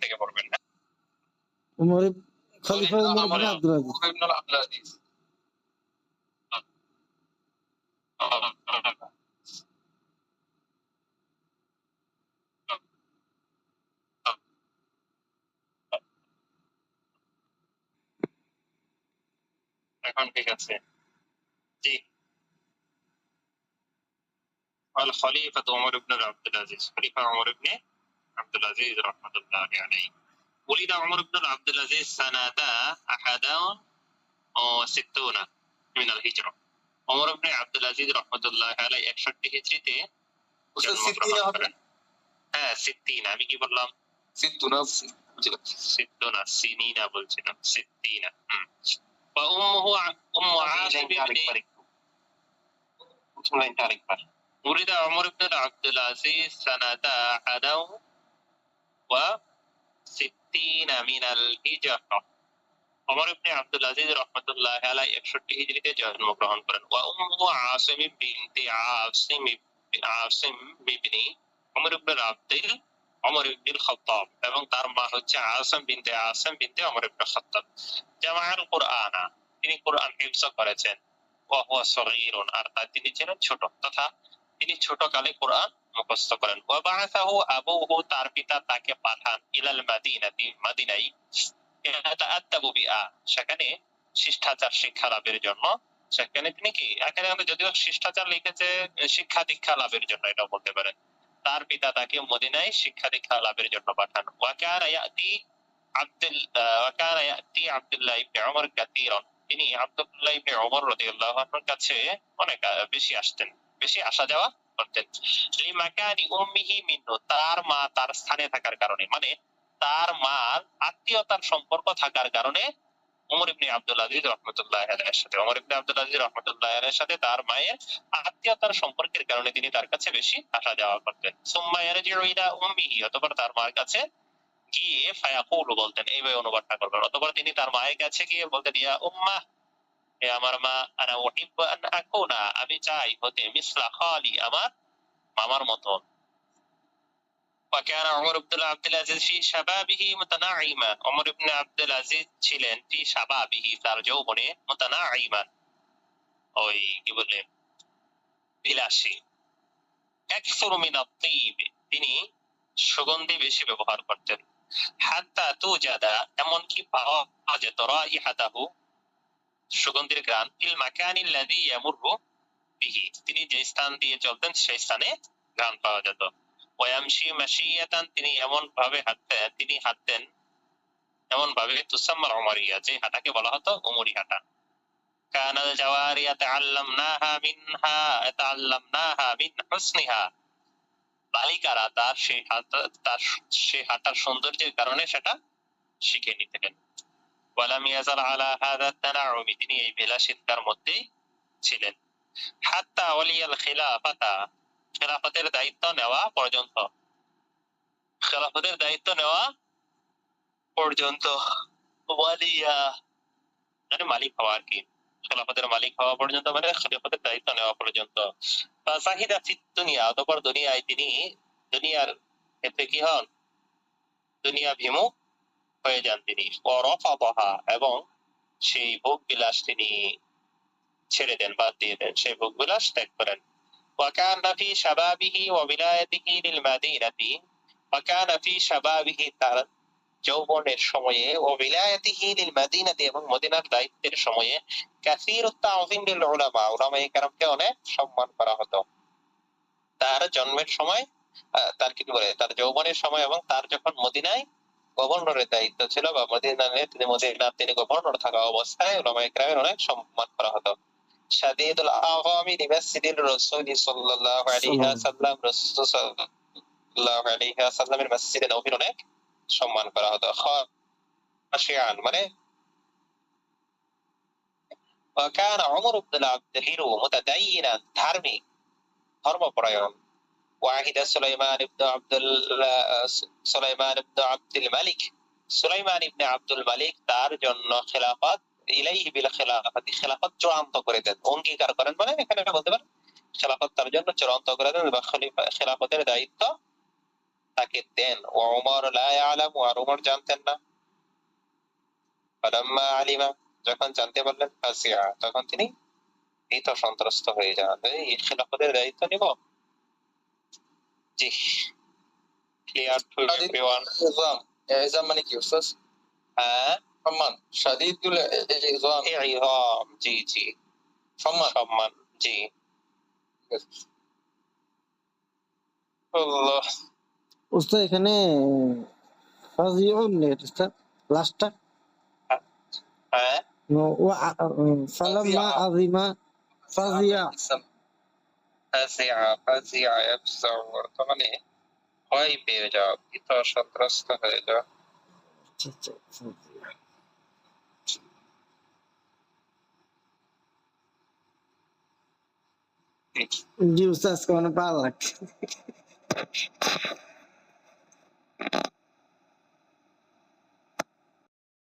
থেকে পড়বেন এখন ঠিক আছে। জি। আল খলিফা উমর ইবনে আব্দুল আজিজ। খলিফা উমর ইবনে عبد العزيز رحمة الله عليه ولد عمر بن عبد العزيز سنة أحد وستون من الهجرة عمر بن عبد العزيز رحمة الله عليه একষট্টি হিজরিতে উস্তাদ জন্মগ্রহণ সিদ্দিনা হবে করেন। হ্যাঁ সিদ্দিন আমি কি বললাম সিদ্দুনা সিদ্দুনা সিনিনা বলছিলাম সিদ্দিনা হুম وأمه ع- أم عاصم بن প্রথম লাইনটা আরেকবার ولد عمر بن عبد العزيز سنة أحد মিনাল হিজরা। ওমর ইবনে আব্দুল আজিজ রাহমাতুল্লাহ আলাইহি 61 এবং তার মা হচ্ছে বিনতে বিনতে তিনি কোরআন হিফজ করেছেন। ওয়া হুয়া সগীরুন, আর তিনি ছিলেন ছোট। তথা তিনি ছোট কালে কোরআন মুখস্থ করেন আবুহু তার পিতা তাকে পাঠান ইলাল মাদিনাই সেখানে শিষ্টাচার শিক্ষা লাভের জন্য সেখানে তিনি কি এখানে যদিও শিষ্টাচার লিখেছে শিক্ষা দীক্ষা লাভের জন্য এটা বলতে পারেন তার পিতা তাকে মদিনায় শিক্ষা দীক্ষা লাভের জন্য পাঠান আব্দুল আব্দুল্লাহ ইবনে কাতীরান তিনি আব্দুল্লাহ ইবনে উমর রাদিয়াল্লাহু আনহুর কাছে অনেক বেশি আসতেন বেশি আসা যাওয়া করতেন। লিমাকানি উম্মিহি মিন্নু, তার মা তার স্থানে থাকার কারণে মানে তার মার আত্মীয়তার সম্পর্ক থাকার কারণে উমর ইবনে আব্দুল আজিজ রহমতুল্লাহ আলাইহির সাথে, উমর ইবনে আব্দুল আজিজ রহমতুল্লাহ আলাইহির সাথে তার মায়ের আত্মীয়তার সম্পর্কের কারণে তিনি তার কাছে বেশি আসা যাওয়া করতেন। সুম্মা ইয়ারজিউ ইলা উম্মিহি, অতঃপর তার মার কাছে গিয়ে ফায়াকুলু বলতেন এইভাবে অনুবাদটা করবেন। অতঃপর তিনি তার মায়ের কাছে গিয়ে বলতেন, ইয়া উম্মা হে আমার মা আনা উহিব্বু আন আকুনা আমি চাই হতে মিসলা খালি আমার মামার মতন وكان عمر بن عبد العزيز في شبابه متنعما عمر بن عبد العزيز ছিলেন في شبابه তার যৌবনে متنعما ওই কি বললেন বিলাসী একসুর মিন الطيب তিনি সুগন্ধি বেশি ব্যবহার করতেন হাত্তা তুজাদা এমনকি পাওয়া যেত রাইহাতাহু সুগন্ধির গ্রান ইল মাকানিল লাযী ইয়ামুরু বিহি। তিনি যে স্থান দিয়ে চলতেন, সেই স্থানে গ্রান পাওয়া যেত। ওয়ামশি মাশিয়াতান, তিনি এমন ভাবে হাঁটতেন তিনি হাঁটতেন এমন ভাবে উমারিয়া, যে হাঁটাকে বলা হতো উমরি হাঁটা। কানাল জাওয়ারিয়া, তাআল্লামনাহা মিনহা, তাআল্লামনাহা মিন হুসনিহা। বালিকারা তার সেই হাঁটা, তার সেই হাঁটার সৌন্দর্যের কারণে সেটা শিখে নিতেন। ছিলেন। হাত্তা খিলাফাতা দায়িত্ব নেওয়া পর্যন্ত। দায়িত্ব নেওয়া পর্যন্ত। ওয়ালিয়া মানে মালিক হওয়া আর কি। খেলাফতের মালিক হওয়া পর্যন্ত মানে খেলাফতের দায়িত্ব নেওয়া পর্যন্ত। ফিদ দুনিয়া, অতঃপর দুনিয়ায় তিনি দুনিয়ার ক্ষেত্রে কি হন? দুনিয়া বিমুখ হয়ে যান তিনি অরফাবহা এবং সেই ভোগ বিলাস তিনি ছেড়ে দেন বাদ দিয়ে দেন সেই ভোগ বিলাস ত্যাগ করেন وكان في شبابه وولايته للمدينة وكان في شبابه তার যৌবনের সময়ে ও বিলায়াতিহি লিল মাদিনাতি এবং মদিনার দায়িত্বের সময়ে কাসীর তাযীম লিল উলামা উলামায়ে কেরামকে অনেক সম্মান করা হতো তার জন্মের সময় আহ, তার কি বলে তার যৌবনের সময় এবং তার যখন মদিনায় গভর্নরের দায়িত্ব ছিল বা মদিনায় তিনি মদিনার তিনি গভর্নর থাকা অবস্থায় উলামায়ে কেরামের অনেক সম্মান করা হতো شديد الأعظام لمسجد الرسول صلى الله عليه وسلم رسول صلى الله عليه وسلم এর মসজিদে নববীর অনেক সম্মান করা হতো খাশিয়ান মানে وكان عمر بن عبد الهيرو متدينا ধার্মিক ধর্মপরায়ণ وعهد سليمان بن عبد ال- سليمان بن عبد الملك সুলাইমান ইবনে আব্দুল মালিক তার জন্য খেলাফত ইলাইহি বিল খেলাফত খেলাফত চূড়ান্ত করে দেন অঙ্গীকার করেন মানে এখানে বলতে পারেন খেলাফত তার জন্য চূড়ান্ত করে দেন বা খলিফা খেলাফতের দায়িত্ব তাকে দেন ও ওমর লা ইয়ালামু আর ওমর জানতেন না ফালাম্মা আলিমা যখন জানতে পারলেন ফাসিয়া তখন তিনি ভীত সন্ত্রস্ত হয়ে যান এই খেলাফতের দায়িত্ব নিব জি। ক্লিয়ার টু এভরিওয়ান ইজাম ইজাম মানে কি উস্তাদ? হ্যাঁ? সম্মান। শাদীদুল ইজাম ইজাম জি জি। সম্মান। সম্মান জি। আল্লাহ। উস্তাদ এখানে ফাজিউন নেট উস্তাদ। লাস্টটা। হ্যাঁ। ফালাম্মা আযিমা ফাজিয়া। ফাজিয়া। বর্তমানে ভয় পেয়ে যাও ভীত সন্ত্রস্ত হয়ে যাও আচ্ছা আচ্ছা ফাজিয়া। জি। উস্তাদ অনেক ভালো লাগছে।